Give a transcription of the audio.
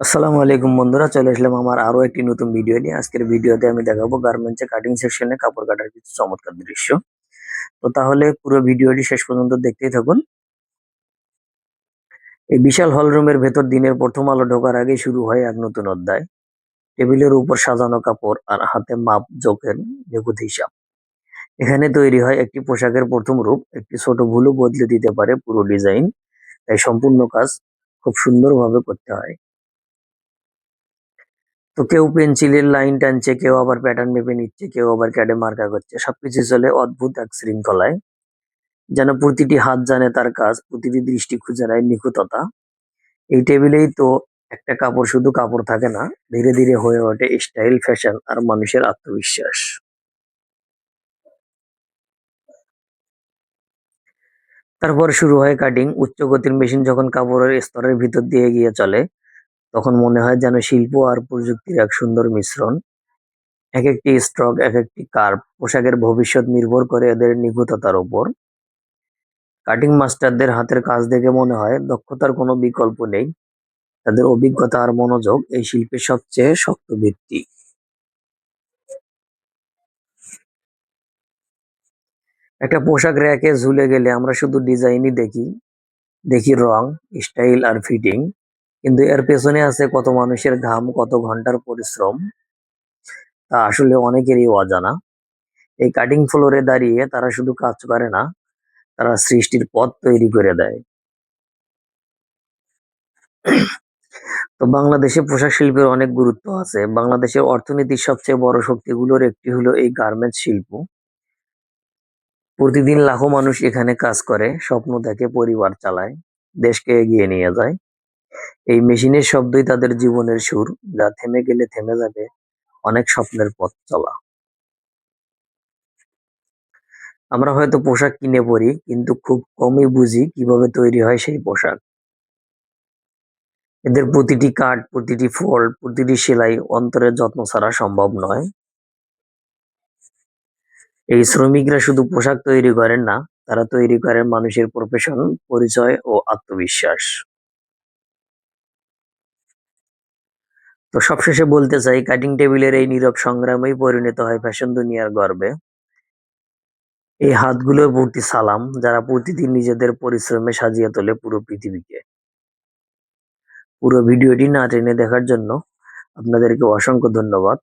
আসসালামু আলাইকুম বন্ধুরা, চলে আসলাম আমার আরও একটি নতুন ভিডিও নিয়ে। আজকের ভিডিওতে আমি দেখাবো গার্মেন্টসে কাটিং সেকশনে কাপড় কাটার কিছু চমৎকার দৃশ্য। তো তাহলে পুরো ভিডিওটি শেষ পর্যন্ত দেখতেই থাকুন। এই বিশাল হল রুমের ভেতর দিনের প্রথম আলো ঢোকার আগে শুরু হয় এক নতুন অধ্যায়। টেবিলের উপর সাজানো কাপড় আর হাতে মাপ, জোকের নিখুঁত হিসাব। এখানে তৈরি হয় একটি পোশাকের প্রথম রূপ, একটি ছোট ভুলও বদলে দিতে পারে পুরো ডিজাইন তাই সম্পূর্ণ কাজ খুব সুন্দরভাবে করতে হয়। তো কেউ পেন্সিলের লাইন টানছে, কেউ আবার প্যাটার্ন মেপে নিচ্ছে, কেউ আবার ক্যাডে মার্কা করছে। সবকিছু চলে অদ্ভুত এক শৃঙ্খলায়, যেন প্রতিটি হাত জানে তার কাজ, প্রতিটি দৃষ্টি খুঁজে নেয় নিখুঁততা। এই টেবিলেই তো একটা কাপড় শুধু কাপড় থাকে না, ধীরে ধীরে হয়ে ওঠে স্টাইল ফ্যাশন আর মানুষের আত্মবিশ্বাস। তারপর শুরু হয় কাটিং উচ্চ গতির মেশিন যখন কাপড়ের স্তরের ভিতর দিয়ে গিয়ে চলে তখন মনে হয় যেন শিল্প আর প্রযুক্তির এক সুন্দর মিশ্রণ। এক একটি স্ট্রক এক একটি কার্ভ পোশাকের ভবিষ্যৎ নির্ভর করে এদের নিখুঁততার উপর কাটিং মাস্টারদের হাতের কাজ দেখে মনে হয় দক্ষতার কোনো বিকল্প নেই। তাদের অভিজ্ঞতা আর মনোযোগ এই শিল্পের সবচেয়ে শক্ত ভিত্তি। একটা পোশাক র্যাকে ঝুলে গেলে আমরা শুধু ডিজাইনই দেখি দেখি রং, স্টাইল আর ফিটিং। কিন্তু এর পেছনে আছে কত মানুষের ঘাম, কত ঘণ্টার পরিশ্রম, তা আসলে অনেকেরই অজানা। এই কাটিং ফ্লোরে দাঁড়িয়ে তারা শুধু কাজ করে না, তারা সৃষ্টির পথ তৈরি করে দেয়। তো বাংলাদেশে পোশাক শিল্পের অনেক গুরুত্ব আছে। বাংলাদেশের অর্থনীতির সবচেয়ে বড় শক্তিগুলোর একটি হলো এই গার্মেন্টস শিল্প। প্রতিদিন লাখো মানুষ এখানে কাজ করে, স্বপ্ন দেখে পরিবার চালায়, দেশকে এগিয়ে নিয়ে যায়। এই মেশিনের শব্দই তাদের জীবনের সুর, যা থেমে গেলে থেমে যাবে, অনেক স্বপ্নের পথ চলা। আমরা হয়তো পোশাক কিনে পরি, কিন্তু খুব কমই বুঝি কীভাবে তৈরি হয় সেই পোশাক। এদের প্রতিটি কাট, প্রতিটি ফোল্ড, প্রতিটি সেলাই অন্তরের যত্ন ছাড়া সম্ভব নয়। এই শ্রমিকরা শুধু পোশাক তৈরি করেন না, তারা তৈরি করেন মানুষের প্রফেশন পরিচয় ও আত্মবিশ্বাস। তো সবশেষে বলতে চাই কাটিং টেবিলের এই নীরব সংগ্রামেই পরিণত হয় ফ্যাশন দুনিয়ার গর্বে। এই হাতগুলোর প্রতি সালাম, যারা প্রতিদিন নিজেদের পরিশ্রমে সাজিয়ে তোলে পুরো পৃথিবীকে। পুরো ভিডিওটি না টেনে দেখার জন্য আপনাদেরকে অসংখ্য ধন্যবাদ।